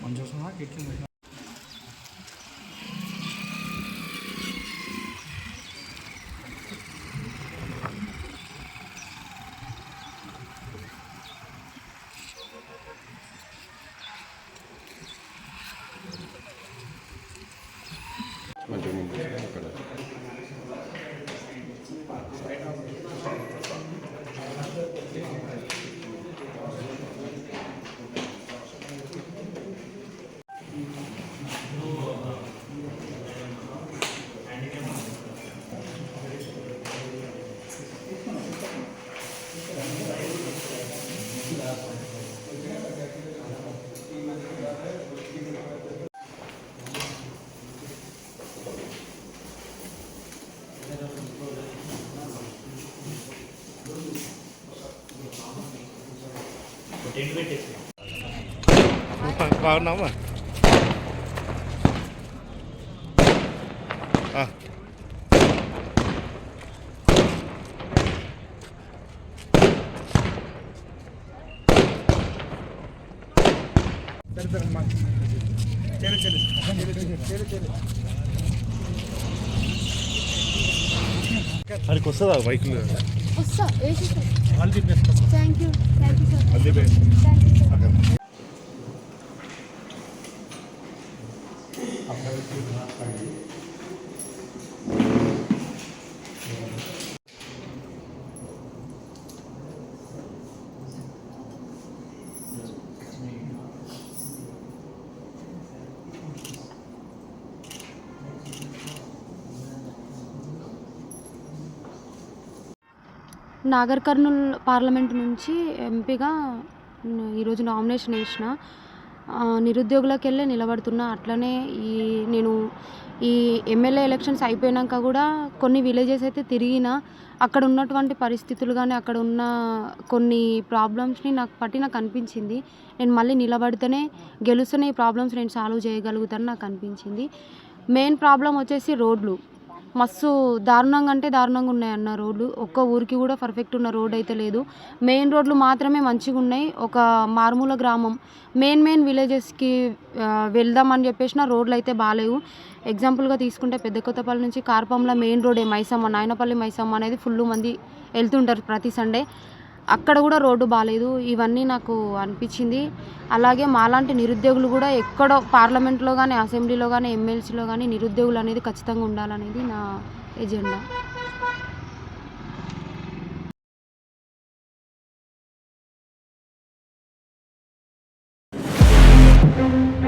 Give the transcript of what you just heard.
먼저 손하게 끼는 먼저 먹는 Elime kesme. Ufak var ama. Ah. Çeli çeli. Çeli çeli. Bayıklıyor. Sir, yes, sir. All the best. Sir. Thank you. Thank you, sir. All the best. Thank you, sir. Okay. आपका Nagar Kurnool parliament నుంచి ఎంపీగా ఈరోజు nomination వేసిన నిరుద్యోగులకు వెళ్ళి నిలబడుతున్నా అట్లనే ఈ నేను ఈ ఎమ్మెల్యే ఎలక్షన్స్ అయిపోయాక కూడా కొన్ని విలేజెస్ అయితే తిరిగిన అక్కడ ఉన్నటువంటి పరిస్థితులు కానీ అక్కడ ఉన్న కొన్ని ప్రాబ్లమ్స్ని నాకు పట్టి నాకు అనిపించింది నేను మళ్ళీ నిలబడితేనే గెలుస్తున్న ఈ ప్రాబ్లమ్స్ నేను సాల్వ్ చేయగలుగుతాను నాకు అనిపించింది. మెయిన్ ప్రాబ్లం వచ్చేసి రోడ్లు. మస్తు దారుణంగా అంటే దారుణంగా ఉన్నాయి అన్న రోడ్లు. ఒక్క ఊరికి కూడా పర్ఫెక్ట్ ఉన్న రోడ్ అయితే లేదు. మెయిన్ రోడ్లు మాత్రమే మంచిగా ఉన్నాయి. ఒక మారుమూల గ్రామం. మెయిన్ మెయిన్ విలేజెస్కి వెళ్దామని చెప్పేసిన రోడ్లు అయితే బాగాలేవు. ఎగ్జాంపుల్గా తీసుకుంటే పెద్ద కొత్తపల్లి నుంచి కార్పంలో మెయిన్ రోడే మైసమ్మ నాయనపల్లి మైసమ్మ అనేది ఫుల్ మంది వెళ్తుంటారు ప్రతి సండే అక్కడ కూడా రోడ్డు బాగాలేదు ఇవన్నీ నాకు అనిపించింది. అలాగే మాలాంటి నిరుద్యోగులు కూడా ఎక్కడో పార్లమెంట్లో కానీ అసెంబ్లీలో కానీ ఎమ్మెల్సీలో కానీ నిరుద్యోగులు అనేది ఖచ్చితంగా ఉండాలనేది నా ఎజెండా. Thank